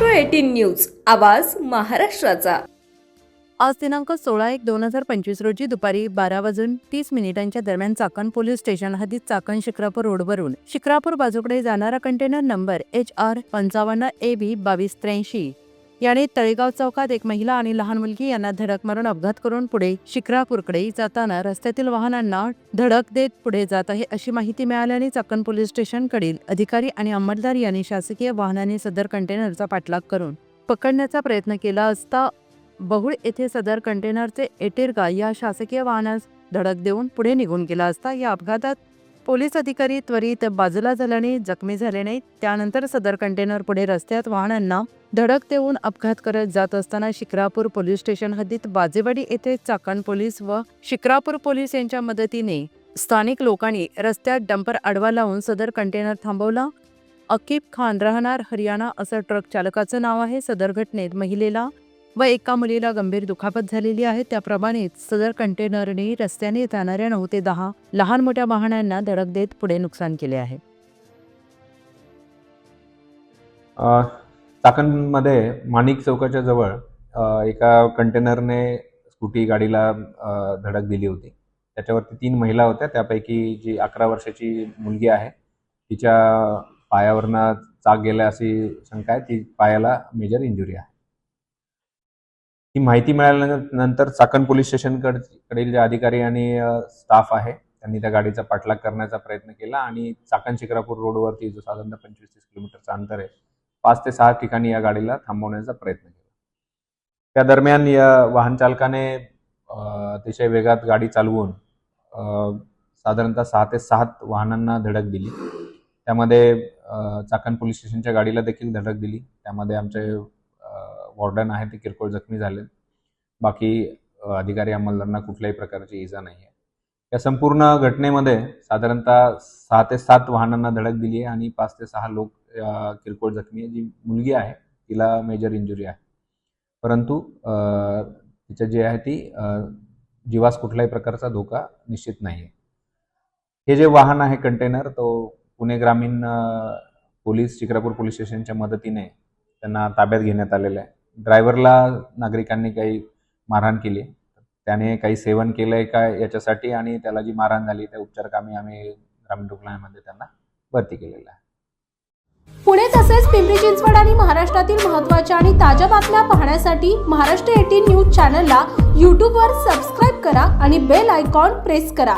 News आवाज महाराष्ट्राचा. आज दिनांक सोळा एक दोन हजार पंचवीस रोजी दुपारी बारा वाजून तीस मिनिटांच्या दरम्यान चाकण पोलीस स्टेशन हद्दीत चाकण शिक्रापूर रोडवरून शिक्रापूर बाजूकडे जाणारा कंटेनर नंबर एच आर पंचावन्न ए बी बावीस त्र्याऐंशी. याने तळेगाव चौकात एक महिला आणि लहान मुलगी यांना धडक मारून अपघात करून पुढे शिक्रापूरकडे जाताना रस्त्यातील वाहनांना धडक देत पुढे जात आहे अशी माहिती मिळाल्याने चाकण पोलीस स्टेशनकडील अधिकारी आणि अंमलदार यांनी शासकीय वाहनाने सदर कंटेनरचा पाठलाग करून पकडण्याचा प्रयत्न केला असता बहुळ येथे सदर कंटेनरचे एटेरगा या शासकीय वाहनास धडक देऊन पुढे निघून गेला असता या अपघातात पोलीस अधिकारी त्वरित बाजूला झाल्याने जखमी झाले नाहीत त्यानंतर सदर कंटेनर पुढे रस्त्यात वाहनांना धडक देऊन अपघात करत जात असताना शिक्रापूर पोलीस स्टेशन हद्दीत बाजेवाडी येथे चाकण पोलीस व शिक्रापूर पोलीस यांच्या मदतीने स्थानिक लोकांनी रस्त्यात डंपर आडवा लावून सदर कंटेनर थांबवला. अकीब खान राहणार हरियाणा असं ट्रक चालकाचं नाव आहे. सदर घटनेत महिलेला व एका मुलीला गंभीर दुखापत झालेली आहे. त्याप्रमाणेच सदर कंटेनरने रस्त्याने जाणाऱ्या नऊ ते दहा लहान मोठ्या वाहनांना धडक देत पुढे नुकसान केले आहे. अ, चाकणमध्ये माणिक चौकाच्या जवळ एका कंटेनरने स्कूटी गाडीला धडक दिली होती. त्याच्यावरती तीन महिला होत्या. त्यापैकी जी अकरा वर्षाची मुलगी आहे तिच्या पायावरनं चाक गेल्या अशी शंका आहे. ती पायाला मेजर इंजुरी आहे. ही माहिती मिळाल्यानंतर चाकण पोलीस स्टेशनकडील जे अधिकारी आणि स्टाफ आहे त्यांनी त्या गाडीचा पाठलाग करण्याचा प्रयत्न केला आणि चाकण शिक्रापूर रोडवरती जो साधारणतः पंचवीस तीस किलोमीटरचं अंतर आहे पाच ते सहा ठिकाणी या गाडीला थांबवण्याचा प्रयत्न केला. त्या दरम्यान या वाहन चालकाने अतिशय वेगात गाडी चालवून साधारणतः सहा ते सात वाहनांना धडक दिली. त्यामध्ये चाकण पोलीस स्टेशनच्या गाडीला देखील धडक दिली. त्यामध्ये आमचे वॉर्डन आहे ते किरकोळ जखमी झाले बाकी अधिकारी अंमलदारांना कुठल्याही प्रकारची इजा नाही आहे या संपूर्ण घटनेमध्ये साधारणतः सहा ते सात वाहनांना धडक दिली आहे आणि पाच ते सहा लोक किरकोळ जखमी आहे जी मुलगी आहे तिला मेजर इंजुरी आहे. परंतु तिच्या जी आहे ती जीवास कुठल्याही प्रकारचा धोका निश्चित नाही आहे हे जे वाहन आहे कंटेनर तो पुणे ग्रामीण पोलीस शिक्रापूर पोलीस स्टेशनच्या मदतीने त्यांना ताब्यात घेण्यात आलेलं आहे. ड्रायव्हरला नागरिकांनी काही मारहाण केली त्याने काही सेवन केलं आहे का याच्यासाठी आणि त्याला जी मारहाण झाली त्या उपचारकामी आम्ही ग्रामीण रुग्णालयामध्ये त्यांना भरती केलेलं आहे. पुणे तसेच पिंपरी चिंचवड आणि महाराष्ट्रातील महत्त्वाच्या आणि ताज्या बातम्या पाहण्यासाठी महाराष्ट्र एटीन न्यूज चॅनलला यूट्यूबवर सबस्क्राईब करा आणि बेल आयकॉन प्रेस करा.